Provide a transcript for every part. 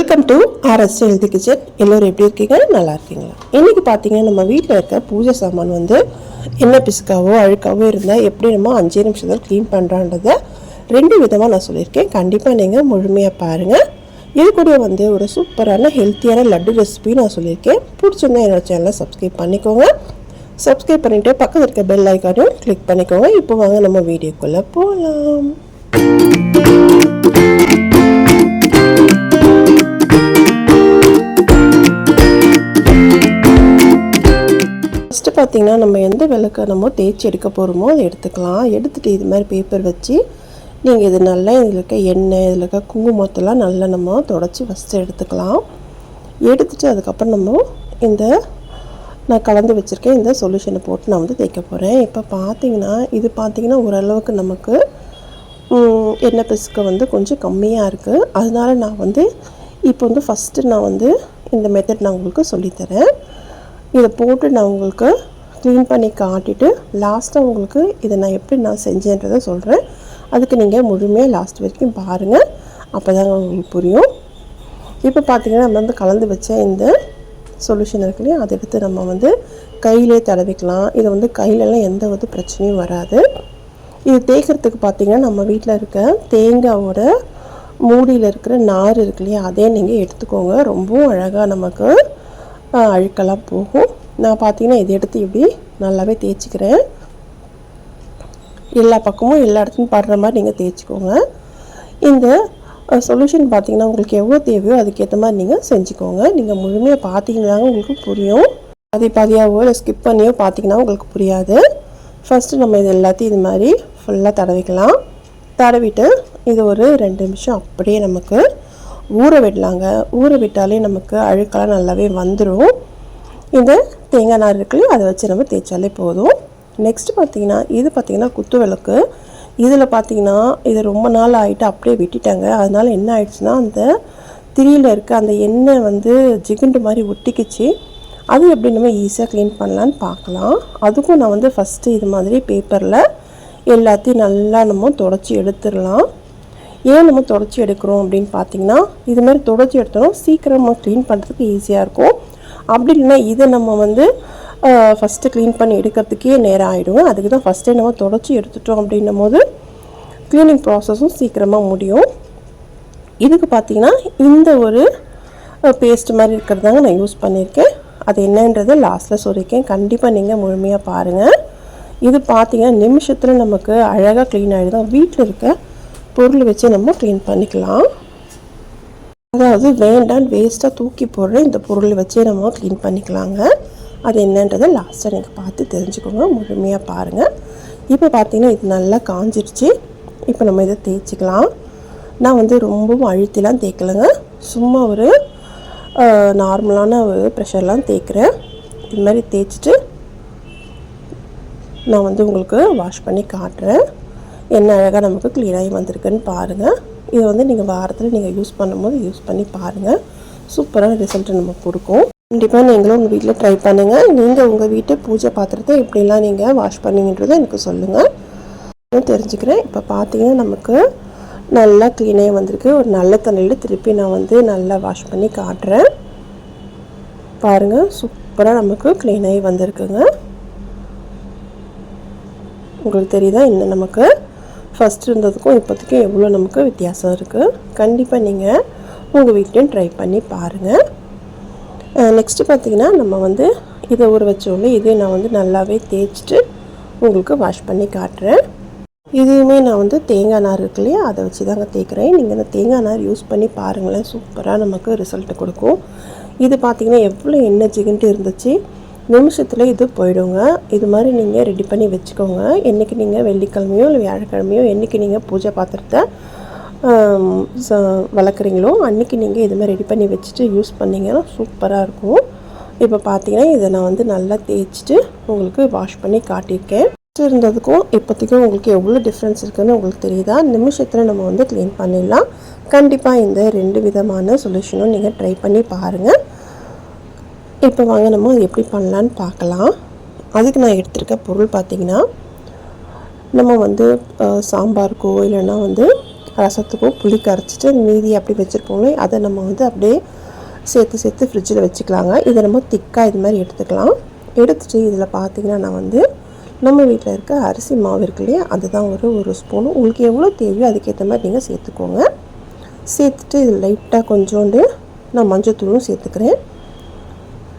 Welcome to RS healthy kitchen எல்லோரும் எப்படி இருக்கீங்க? நல்லா இருக்கீங்களா? இன்றைக்கி பார்த்தீங்கன்னா நம்ம வீட்டில் இருக்க பூஜை சாமான் வந்து என்ன பிசுக்காவோ அழுக்காவோ இருந்தால் எப்படி நம்ம அஞ்சு நிமிஷத்தில் க்ளீன் பண்ணுறான்றதை ரெண்டு விதமாக நான் சொல்லியிருக்கேன். கண்டிப்பாக நீங்கள் முழுமையாக பாருங்கள் இது கூட வந்து ஒரு சூப்பரான ஹெல்த்தியான லட்டு ரெசிபி நான் சொல்லியிருக்கேன். பிடிச்சிருந்தா என்னோட சேனலை சப்ஸ்கிரைப் பண்ணிக்கோங்க. சப்ஸ்கிரைப் பண்ணிவிட்டு பக்கத்தில் இருக்க பெல் ஐக்கானையும் கிளிக் பண்ணிக்கோங்க. இப்போ வாங்க நம்ம வீடியோக்குள்ளே போகலாம் பார்த்திங்கன்னா நம்ம எந்த விளக்க நம்ம தேய்ச்சி எடுக்க போகிறோமோ அதை எடுத்துக்கலாம். எடுத்துகிட்டு இது மாதிரி பேப்பர் வச்சு நீங்கள் இது நல்லா இதில் இருக்க எண்ணெய் இதில் இருக்க குங்குமத்தெல்லாம் நல்லா நம்ம தொடச்சி ஃபஸ்ட்டு எடுத்துக்கலாம். எடுத்துட்டு அதுக்கப்புறம் நம்ம இந்த நான் கலந்து வச்சுருக்கேன் இந்த சொல்யூஷனை போட்டு நான் வந்து தேய்க்க போகிறேன் இப்போ பார்த்தீங்கன்னா இது பார்த்தீங்கன்னா ஓரளவுக்கு நமக்கு எண்ணெய் பிசுக்கு வந்து கொஞ்சம் கம்மியாக இருக்குது அதனால நான் வந்து இப்போ வந்து ஃபஸ்ட்டு நான் வந்து இந்த மெத்தட் நான் உங்களுக்கு சொல்லித்தரேன் இதை போட்டு நான் உங்களுக்கு க்ளீன் பண்ணி காட்டிட்டு லாஸ்ட்டாக உங்களுக்கு இதை நான் எப்படி நான் செஞ்சேன்றதை சொல்கிறேன் அதுக்கு நீங்கள் முழுமையாக லாஸ்ட் வரைக்கும் பாருங்கள் அப்போ தான் உங்களுக்கு புரியும். இப்போ பார்த்தீங்கன்னா நம்ம வந்து கலந்து வச்ச இந்த சொல்யூஷன் இருக்கு இல்லையா? அதை எடுத்து நம்ம வந்து கையிலே தடவிக்கலாம். இதை வந்து கையிலலாம் எந்த ஒரு பிரச்சனையும் வராது. இது தேய்க்கிறதுக்கு பார்த்தீங்கன்னா நம்ம வீட்டில் இருக்க தேங்காவோட மூடியில் இருக்கிற நார் இருக்கு இல்லையா? அதே நீங்கள் எடுத்துக்கோங்க. ரொம்பவும் அழகாக நமக்கு அழுக்கெல்லாம் போகும். நான் பார்த்தீங்கன்னா இதை எடுத்து இப்படி நல்லாவே தேய்ச்சிக்கிறேன். எல்லா பக்கமும் எல்லா இடத்துலையும் படுற மாதிரி நீங்கள் தேய்ச்சிக்கோங்க. இந்த சொல்யூஷன் பார்த்தீங்கன்னா உங்களுக்கு எவ்வளோ தேவையோ அதுக்கேற்ற மாதிரி நீங்கள் செஞ்சுக்கோங்க. நீங்கள் முழுமையாக பார்த்தீங்கன்னா உங்களுக்கு புரியும். பாதி பாதியாகவோ இல்லை ஸ்கிப் பண்ணியோ பார்த்தீங்கன்னா உங்களுக்கு புரியாது. ஃபஸ்ட்டு நம்ம இது எல்லாத்தையும் இது மாதிரி ஃபுல்லாக தடவிக்கலாம். தடவிட்டு இது ஒரு ரெண்டு நிமிஷம் அப்படியே நமக்கு ஊற விடலாங்க. ஊற விட்டாலே நமக்கு அழுக்கெல்லாம் நல்லாவே வந்துடும் இந்த தேங்காய் நார் இருக்குல்லையே அதை வச்சு நம்ம தேய்ச்சாலே போதும். நெக்ஸ்ட் பார்த்தீங்கன்னா இது பார்த்தீங்கன்னா குத்து விளக்கு. இதில் பார்த்தீங்கன்னா இது ரொம்ப நாள் ஆகிட்டு அப்படியே விட்டுட்டாங்க. அதனால் என்ன ஆயிடுச்சுன்னா அந்த திரியில் இருக்க அந்த எண்ணெய் வந்து ஜிகுண்டு மாதிரி ஒட்டிக்கிச்சு. அது எப்படி நம்ம ஈஸியாக க்ளீன் பண்ணலான்னு பார்க்கலாம். அதுக்கும் நான் வந்து ஃபஸ்ட்டு இது மாதிரி பேப்பரில் எல்லாத்தையும் நல்லா நம்ம தொடச்சி எடுத்துடலாம். ஏன் நம்ம தொடச்சி எடுக்கிறோம் அப்படின்னு பார்த்தீங்கன்னா இது மாதிரி தொடச்சி எடுத்தோம் சீக்கிரமாக க்ளீன் பண்ணுறதுக்கு ஈஸியாக இருக்கும். அப்படி இல்லைன்னா இதை நம்ம வந்து ஃபஸ்ட்டு க்ளீன் பண்ணி எடுக்கிறதுக்கே நேரம் ஆகிடும் அதுக்கு தான் ஃபஸ்ட்டே நம்ம தொடச்சி எடுத்துட்டோம் அப்படின்னும் போது க்ளீனிங் ப்ராசஸும் சீக்கிரமாக முடியும். இதுக்கு பார்த்தீங்கன்னா இந்த ஒரு பேஸ்ட் மாதிரி இருக்கிறதாங்க நான் யூஸ் பண்ணியிருக்கேன் அது என்னன்றதை லாஸ்ட்டில் சொல்லியிருக்கேன் கண்டிப்பாக நீங்கள் முழுமையாக பாருங்கள் இது பார்த்தீங்கன்னா நிமிஷத்தில் நமக்கு அழகாக க்ளீன் ஆகிடும் வீட்டில் இருக்க பொருள் வச்சு நம்ம க்ளீன் பண்ணிக்கலாம். அதாவது வேண்டான்னு வேஸ்ட்டாக தூக்கி போடுற இந்த பொருளை வச்சே நம்ம க்ளீன் பண்ணிக்கலாங்க. அது என்னன்றதை லாஸ்ட்டாக நீங்கள் பார்த்து தெரிஞ்சுக்கோங்க. முழுமையாக பாருங்கள் இப்போ பார்த்தீங்கன்னா இது நல்லா காஞ்சிருச்சு. இப்போ நம்ம இதை தேய்ச்சிக்கலாம். நான் வந்து ரொம்பவும் அழுத்திலாம் தேய்க்கலைங்க. சும்மா ஒரு நார்மலான ஒரு ப்ரெஷர்லாம் தேய்க்கிறேன். இது மாதிரி தேய்ச்சிட்டு நான் வந்து உங்களுக்கு வாஷ் பண்ணி காட்டுறேன். என்ன அழகாக நமக்கு க்ளீனாகி வந்திருக்குன்னு பாருங்கள் இதை வந்து நீங்கள் வாரத்தில் நீங்கள் யூஸ் பண்ணும்போது யூஸ் பண்ணி பாருங்கள் சூப்பரான ரிசல்ட் நமக்கு கொடுக்கும். கண்டிப்பாக நீங்களும் உங்கள் வீட்டில் ட்ரை பண்ணுங்கள் நீங்கள் உங்கள் வீட்டு பூஜை பாத்திரத்தை எப்படிலாம் நீங்கள் வாஷ் பண்ணீங்கன்றதை எனக்கு சொல்லுங்கள் நான் தெரிஞ்சுக்கிறேன். இப்போ பார்த்தீங்கன்னா நமக்கு நல்லா க்ளீனாக வந்திருக்கு. ஒரு நல்ல தண்ணியில் திருப்பி நான் வந்து நல்லா வாஷ் பண்ணி காட்டுறேன். பாருங்கள் சூப்பராக நமக்கு க்ளீனாகி வந்திருக்குங்க. உங்களுக்கு தெரியுதா? இன்னும் நமக்கு ஃபஸ்ட் இருந்ததுக்கும் இப்போதைக்கும் எவ்வளோ நமக்கு வித்தியாசம் இருக்குது கண்டிப்பாக நீங்கள் உங்கள் வீட்லேயும் ட்ரை பண்ணி பாருங்கள் நெக்ஸ்ட்டு பார்த்தீங்கன்னா நம்ம வந்து இதை ஊற வச்சோம்ல இதே நான் வந்து நல்லாவே தேய்ச்சிட்டு உங்களுக்கு வாஷ் பண்ணி காட்டுறேன். இதுவுமே நான் வந்து தேங்காய் நார் இருக்கு இல்லையா அதை வச்சு தாங்க தேய்க்கிறேன். நீங்கள் இந்த தேங்காய் நார் யூஸ் பண்ணி பாருங்களேன். சூப்பராக நமக்கு ரிசல்ட் கொடுக்கும். இது பார்த்தீங்கன்னா எவ்வளோ எண்ணெய் இருந்துச்சு. நிமிஷத்தில் இது போயிடுங்க. இது மாதிரி நீங்கள் ரெடி பண்ணி வச்சுக்கோங்க. என்றைக்கு நீங்கள் வெள்ளிக்கிழமையோ இல்லை வியாழக்கிழமையோ என்றைக்கு நீங்கள் பூஜை பாத்திரத்தை ச- வளர்க்குறீங்களோ அன்றைக்கி நீங்கள் இது மாதிரி ரெடி பண்ணி வச்சுட்டு யூஸ் பண்ணிங்கன்னா சூப்பராக இருக்கும். இப்போ பார்த்தீங்கன்னா இதை நான் வந்து நல்லா தேய்ச்சிட்டு உங்களுக்கு வாஷ் பண்ணி காட்டியிருக்கேன். இருந்ததுக்கும் இப்போதைக்கும் உங்களுக்கு எவ்வளோ டிஃப்ரென்ஸ் இருக்குதுன்னு உங்களுக்கு தெரியுதா? நிமிஷத்தில் நம்ம வந்து க்ளீன் பண்ணிடலாம். கண்டிப்பாக இந்த ரெண்டு விதமான சொல்யூஷனும் நீங்கள் ட்ரை பண்ணி பாருங்கள் இப்போ வாங்க நம்ம அது எப்படி பண்ணலான்னு பார்க்கலாம். அதுக்கு நான் எடுத்திருக்க பொருள் பார்த்தீங்கன்னா நம்ம வந்து சாம்பாருக்கோ இல்லைன்னா வந்து ரசத்துக்கோ புளி கரைச்சிட்டு மீதி அப்படி வச்சுருப்போங்களே அதை நம்ம வந்து அப்படியே சேர்த்து சேர்த்து ஃப்ரிட்ஜில் வச்சுக்கலாங்க. இதை நம்ம திக்காக இது மாதிரி எடுத்துக்கலாம். எடுத்துகிட்டு இதில் பார்த்தீங்கன்னா நான் வந்து நம்ம வீட்டில் இருக்க அரிசி மாவு இருக்கு இல்லையா அதுதான் ஒரு ஒரு ஸ்பூனு உங்களுக்கு எவ்வளோ தேவையோ அதுக்கேற்ற மாதிரி நீங்கள் சேர்த்துக்கோங்க. சேர்த்துட்டு இது லைட்டாக கொஞ்சோண்டு நான் மஞ்சத்தூளும் சேர்த்துக்கிறேன்.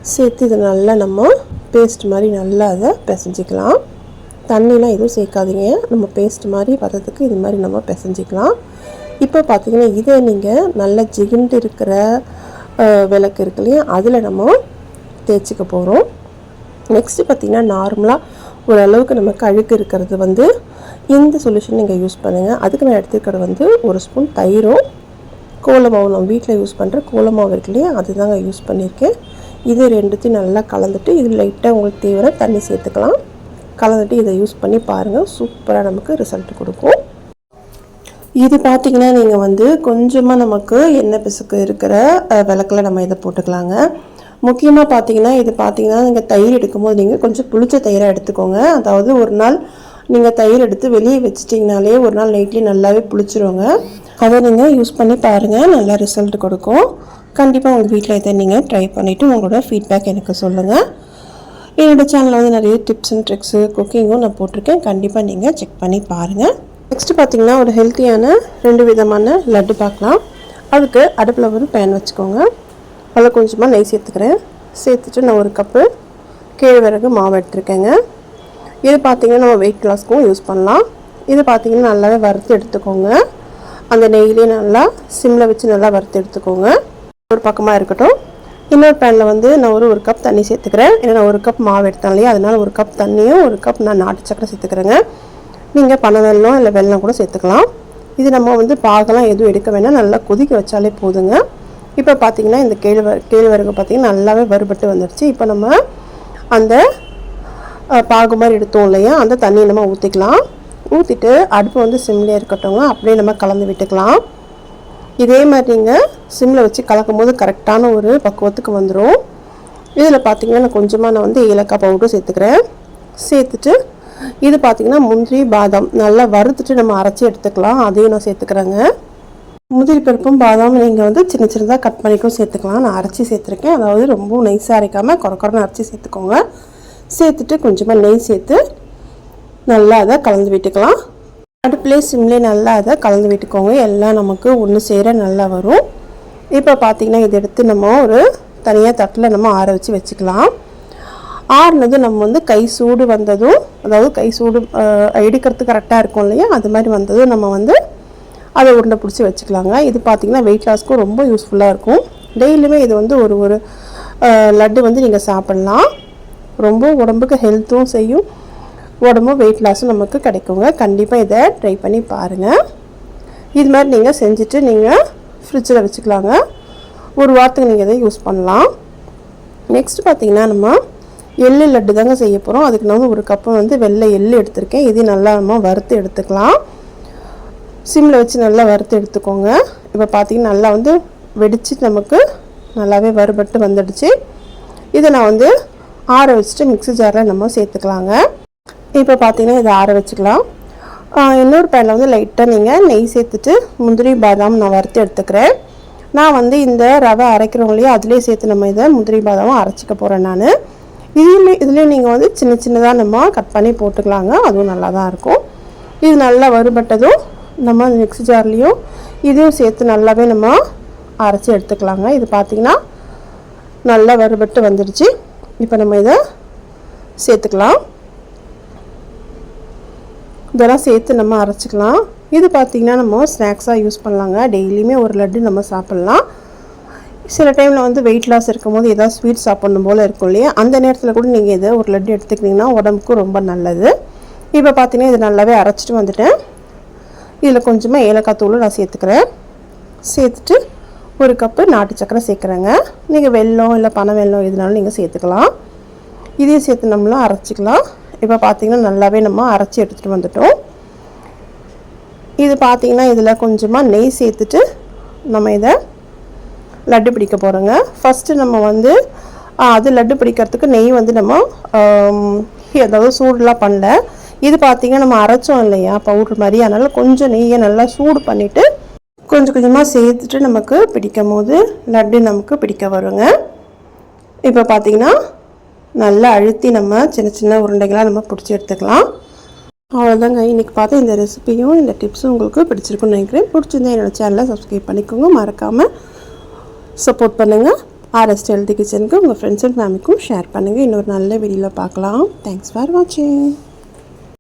சேர்த்து இதை நல்லா நம்ம பேஸ்ட் மாதிரி நல்லா அதை பிசைஞ்சிக்கலாம். தண்ணிலாம் எதுவும் சேர்க்காதீங்க. நம்ம பேஸ்ட் மாதிரி வர்றதுக்கு இது மாதிரி நம்ம பிசைஞ்சிக்கலாம். இப்போ பார்த்தீங்கன்னா இதை நீங்கள் நல்லா ஜிகிண்டு இருக்கிற விளக்கு இருக்கு இல்லையா? அதில் நம்ம தேய்ச்சிக்க போகிறோம் நெக்ஸ்ட்டு பார்த்திங்கன்னா நார்மலாக ஓரளவுக்கு நம்ம கழுக்கு இருக்கிறது வந்து இந்த சொல்யூஷன் நீங்கள் யூஸ் பண்ணுங்கள் அதுக்கு நான் எடுத்துக்கிறது வந்து ஒரு ஸ்பூன் தயிரும் கோலமாவும் நம்ம வீட்டில் யூஸ் பண்ணுற கோல இருக்கு இல்லையா? அதுதாங்க யூஸ் பண்ணியிருக்கேன். இது ரெண்டுத்தையும் நல்லா கலந்துட்டு இது லைட்டாக உங்களுக்கு தேவையான தண்ணி சேர்த்துக்கலாம். கலந்துட்டு இதை யூஸ் பண்ணி பாருங்கள் சூப்பராக நமக்கு ரிசல்ட் கொடுக்கும். இது பார்த்தீங்கன்னா நீங்கள் வந்து கொஞ்சமாக நமக்கு எண்ணெய் பிசுக்கு இருக்கிற விளக்கில் நம்ம இதை போட்டுக்கலாங்க. முக்கியமாக பார்த்தீங்கன்னா இது பார்த்தீங்கன்னா நீங்கள் தயிர் எடுக்கும்போது நீங்கள் கொஞ்சம் புளிச்ச தயிராக எடுத்துக்கோங்க. அதாவது ஒரு நாள் நீங்கள் தயிர் எடுத்து வெளியே வச்சிட்டிங்கனாலே ஒரு நாள் நைட்லேயே நல்லாவே புளிச்சிருவாங்க அதை நீங்கள் யூஸ் பண்ணி பாருங்கள் நல்லா ரிசல்ட் கொடுக்கும். கண்டிப்பாக உங்கள் வீட்டில் இதை நீங்கள் ட்ரை பண்ணிவிட்டு உங்களோட ஃபீட்பேக் எனக்கு சொல்லுங்கள் என்னோடய சேனலில் வந்து நிறைய டிப்ஸ் அண்ட் ட்ரிக்ஸு குக்கிங்கும் நான் போட்டிருக்கேன். கண்டிப்பாக நீங்கள் செக் பண்ணி பாருங்கள் நெக்ஸ்ட்டு பார்த்தீங்கன்னா ஒரு ஹெல்த்தியான ரெண்டு விதமான லட்டு பார்க்கலாம். அதுக்கு அடுப்பில் ஒரு பேன் வச்சுக்கோங்க. அதில் கொஞ்சமாக நெய் சேர்த்துக்கிறேன். சேர்த்துட்டு நான் ஒரு கப்பு கேழ்வரகு மாவு எடுத்துருக்கேங்க. இது பார்த்தீங்கன்னா நம்ம வெயிட் லாஸ்க்கும் யூஸ் பண்ணலாம். இது பார்த்தீங்கன்னா நல்லாவே வறுத்து எடுத்துக்கோங்க. அந்த நெய்லேயே நல்லா சிம்மில் வச்சு நல்லா வறுத்து எடுத்துக்கோங்க. ஒரு பக்கமாக இருக்கட்டும். இன்னொரு பேனில் வந்து நான் ஒரு ஒரு கப் தண்ணி சேர்த்துக்கிறேன். ஏன்னா நான் ஒரு கப் மாவு எடுத்தேன் இல்லையா? அதனால் ஒரு கப் தண்ணியும் ஒரு கப் நான் நாட்டு சக்கரை சேர்த்துக்கிறேங்க. நீங்கள் பனவெல்லம் இல்லை வெல்லம் கூட சேர்த்துக்கலாம். இது நம்ம வந்து பாகெல்லாம் எதுவும் எடுக்க வேணாம். நல்லா கொதிக்க வச்சாலே போதுங்க. இப்போ பார்த்தீங்கன்னா இந்த கேழ்வர கேழ்வரகு பார்த்தீங்கன்னா நல்லாவே வறுபட்டு வந்துடுச்சு இப்போ நம்ம அந்த பாகு மாதிரி எடுத்தோம் இல்லையா? அந்த தண்ணியை நம்ம ஊற்றிக்கலாம் ஊற்றிட்டு அடுப்பு வந்து சிம்லேயே இருக்கட்டும்ங்க. அப்படியே நம்ம கலந்து விட்டுக்கலாம். இதே மாதிரி நீங்கள் சிம்மில் வச்சு கலக்கும் போது கரெக்டான ஒரு பக்குவத்துக்கு வந்துடும் இதில் பார்த்தீங்கன்னா நான் கொஞ்சமாக நான் வந்து ஏலக்காய் பவுடர் சேர்த்துக்கிறேன். சேர்த்துட்டு இது பார்த்திங்கன்னா முந்திரி பாதாம் நல்லா வறுத்துட்டு நம்ம அரைச்சி எடுத்துக்கலாம். அதையும் நான் சேர்த்துக்கிறேங்க. முந்திரி பருப்பும் பாதாம் நீங்கள் வந்து சின்ன சின்னதாக கட் பண்ணிக்கும் சேர்த்துக்கலாம். நான் அரைச்சி சேர்த்துருக்கேன். அதாவது ரொம்ப நைஸாக அரைக்காமல் குறை குறைன்னு அரைச்சி சேர்த்துக்கோங்க. சேர்த்துட்டு கொஞ்சமாக நெய் சேர்த்து நல்லா அதை கலந்து விட்டுக்கலாம். அடுப்புலேயே சிம்லேயே நல்லா அதை கலந்து விட்டுக்கோங்க. எல்லாம் நமக்கு ஒன்று சேர நல்லா வரும். இப்போ பார்த்தீங்கன்னா இதை எடுத்து நம்ம ஒரு தனியாக தட்டில் நம்ம ஆற வச்சு வச்சுக்கலாம். ஆறுனது நம்ம வந்து கை சூடு வந்ததும் அதாவது கை சூடு எடுக்கிறதுக்கு கரெக்டாக இருக்கும் இல்லையா? அது மாதிரி வந்ததும் நம்ம வந்து அதை உருண்டை பிடிச்சி வச்சுக்கலாங்க. இது பார்த்திங்கன்னா வெயிட் லாஸ்க்கும் ரொம்ப யூஸ்ஃபுல்லாக இருக்கும். டெய்லியுமே இது வந்து ஒரு ஒரு லட்டு வந்து நீங்கள் சாப்பிட்லாம். ரொம்ப உடம்புக்கு ஹெல்த்தும் செய்யும். உடம்பும் வெயிட் லாஸும் நமக்கு கிடைக்குங்க. கண்டிப்பாக இதை ட்ரை பண்ணி பாருங்கள் இது மாதிரி நீங்கள் செஞ்சுட்டு நீங்கள் ஃப்ரிட்ஜில் வச்சுக்கலாங்க. ஒரு வாரத்துக்கு நீங்கள் இதை யூஸ் பண்ணலாம். நெக்ஸ்ட் பார்த்தீங்கன்னா நம்ம எள்ளு லட்டு தாங்க செய்ய போகிறோம் அதுக்கு நான் வந்து ஒரு கப்பு வந்து வெள்ளை எள்ளு எடுத்திருக்கேன். இது நல்லா நம்ம வறுத்து எடுத்துக்கலாம். சிம்மில் வச்சு நல்லா வறுத்து எடுத்துக்கோங்க. இப்போ பார்த்தீங்கன்னா நல்லா வந்து வெடிச்சு நமக்கு நல்லாவே வறுபட்டு வந்துடுச்சு. இதை நான் வந்து ஆற வச்சுட்டு மிக்ஸி ஜாரில் நம்ம சேர்த்துக்கலாங்க. இப்போ பார்த்தீங்கன்னா இதை ஆற வச்சுக்கலாம். இன்னொரு பேனில் வந்து லைட்டாக நீங்கள் நெய் சேர்த்துட்டு முந்திரி பாதாம் நான் வறுத்து எடுத்துக்கிறேன். நான் வந்து இந்த ரவை அரைக்கிறோம் இல்லையா அதுலேயே சேர்த்து நம்ம இதை முந்திரி பாதாமும் அரைச்சிக்க போகிறேன் நான். இதுலேயும் இதுலேயும் நீங்கள் வந்து சின்ன சின்னதாக நம்ம கட் பண்ணி போட்டுக்கலாங்க அதுவும் நல்லா தான் இருக்கும். இது நல்லா வறுபட்டதும் நம்ம மிக்ஸி ஜார்லேயும் இதையும் சேர்த்து நல்லாவே நம்ம அரைச்சி எடுத்துக்கலாங்க. இது பார்த்திங்கன்னா நல்லா வறுபட்டு வந்துடுச்சு இப்போ நம்ம இதை சேர்த்துக்கலாம். இதெல்லாம் சேர்த்து நம்ம அரைச்சிக்கலாம். இது பார்த்திங்கன்னா நம்ம ஸ்நாக்ஸாக யூஸ் பண்ணலாங்க. டெய்லியுமே ஒரு லட்டு நம்ம சாப்பிட்லாம். சில டைமில் வந்து வெயிட் லாஸ் இருக்கும்போது ஏதாவது ஸ்வீட் சாப்பிடணும் போல் இருக்கும் இல்லையா? அந்த நேரத்தில் கூட நீங்கள் இதை ஒரு லட்டு எடுத்துக்கிட்டிங்கன்னா உடம்புக்கு ரொம்ப நல்லது. இப்போ பார்த்தீங்கன்னா இது நல்லாவே அரைச்சிட்டு வந்துட்டேன். இதில் கொஞ்சமாக ஏலக்காய் தூள் நான் சேர்த்துக்கிறேன். சேர்த்துட்டு ஒரு கப்பு நாட்டு சக்கரை சேர்க்குறேங்க. நீங்கள் வெல்லம் இல்லை பனை வெல்லம் எதுனாலும் நீங்கள் சேர்த்துக்கலாம். இதையும் சேர்த்து நம்மளும் அரைச்சிக்கலாம். இப்போ பார்த்திங்கன்னா நல்லாவே நம்ம அரைச்சி எடுத்துகிட்டு வந்துட்டோம். இது பார்த்தீங்கன்னா இதில் கொஞ்சமாக நெய் சேர்த்துட்டு நம்ம இதை லட்டு பிடிக்க போகிறோங்க ஃபஸ்ட்டு நம்ம வந்து அது லட்டு பிடிக்கிறதுக்கு நெய் வந்து நம்ம ஆம், அதாவது பண்ணல. இது பார்த்திங்கன்னா நம்ம அரைச்சோம் இல்லையா பவுடர் மாதிரி. அதனால் கொஞ்சம் நெய்யை நல்லா சூடு பண்ணிவிட்டு கொஞ்சம் கொஞ்சமாக சேர்த்துட்டு நமக்கு பிடிக்கும் போது லட்டு நமக்கு பிடிக்க வருங்க. இப்போ பார்த்தீங்கன்னா நல்லா அழுத்தி நம்ம சின்ன சின்ன உருண்டைகளாக நம்ம பிடிச்சி எடுத்துக்கலாம். அவ்வளோதாங்க இன்றைக்கி பார்த்து இந்த ரெசிபியும் இந்த டிப்ஸும் உங்களுக்கு பிடிச்சிருக்குன்னு நினைக்கிறேன். பிடிச்சிருந்தா என்னோடய சேனலை சப்ஸ்கிரைப் பண்ணிக்கோங்க. மறக்காமல் சப்போர்ட் பண்ணுங்கள் ஆர்எஸ்ட் ஹெல்தி கிச்சனுக்கு உங்கள் ஃப்ரெண்ட்ஸ் அண்ட் ஃபேமிலிக்கும் ஷேர் பண்ணுங்கள் இன்னொரு நல்ல வீடியோவில் பார்க்கலாம். தேங்க்ஸ் ஃபார் வாட்சிங்